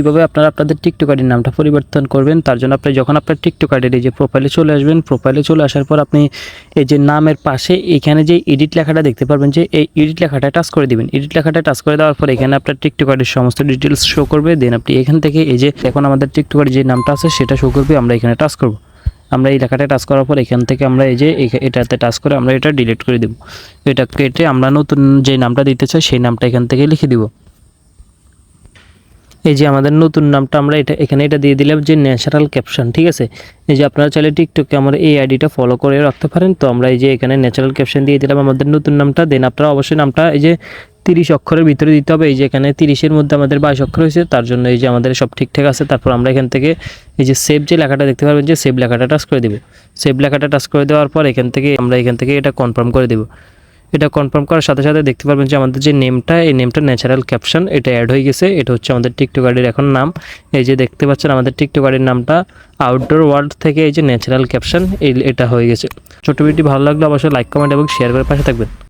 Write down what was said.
এইভাবে আপনারা আপনাদের টিকটক আইডির নামটা পরিবর্তন করবেন, তার জন্য আপনি যখন আপনার টিকটক আইডির এই যে প্রোফাইলে চলে আসবেন প্রোফাইলে চলে আসার পর আপনি এই যে নামের পাশে এখানে যে এডিট লেখাটা দেখতে পারবেন যে এই এডিট লেখাটা টাচ করে দিবেন। এডিট লেখাটা টাচ করে দেওয়ার পর এখানে আপনার টিকটক আইডির সমস্ত ডিটেলস শো করবে দেন আপনি এখান থেকে এই যে এখন আমাদের টিকটক আইডির যে নামটা আছে সেটা শো করবে, আমরা এখানে টাচ করব। আমরা এই লেখাটা টাচ করার পর এখান থেকে আমরা এই যে এটাতে টাচ করে আমরা এটা ডিলিট করে দেব। এটা কেটে আমরা নতুন যে নামটা দিতে চাই, সেই নামটা এখান থেকে লিখে দিব। এই যে আমাদের নতুন নামটা আমরা এটা এখানে এটা দিয়ে দিলাম যে ন্যাচারাল ক্যাপশন ঠিক আছে? এই যে আপনারা চাইলে টিকটকে আমার এই আইডিটা ফলো করে রাখতে পারেন। তো আমরা এই যে এখানে ন্যাচারাল ক্যাপশন দিয়ে দিলাম আমাদের নতুন নামটা। দেন আপনারা অবশ্যই নামটা এই যে তিরিশ অক্ষরের ভিতরে দিতে হবে। এই যে এখানে তিরিশের মধ্যে আমাদের বাইশ অক্ষর হয়েছে, তার জন্য এই যে আমাদের সব ঠিকঠাক আছে। তারপর আমরা এখান থেকে এই যে সেভ যে লেখাটা দেখতে পারবেন যে সেভ লেখাটা টাচ করে দেবো। সেভ লেখাটা টাচ করে দেওয়ার পর এখান থেকে আমরা এখান থেকে এটা কনফার্ম করে দেবো। এটা কনফার্ম করার সাথে সাথে দেখতে পারবেন যে আমাদের যে নেমটা এই নেমটা ন্যাচারাল ক্যাপশন এটা অ্যাড হয়ে গেছে। এটা হচ্ছে আমাদের টিকটক গাড়ির এখন নাম। এই যে দেখতে পাচ্ছেন আমাদের টিকটক গাড়ির নামটা আউটডোর ওয়ার্ল্ড থেকে এই যে ন্যাচারাল ক্যাপশন এটা হয়ে গেছে। ছোট ভিডিওটি ভালো লাগলে অবশ্যই লাইক কমেন্ট এবং শেয়ার করে পাশে থাকবেন।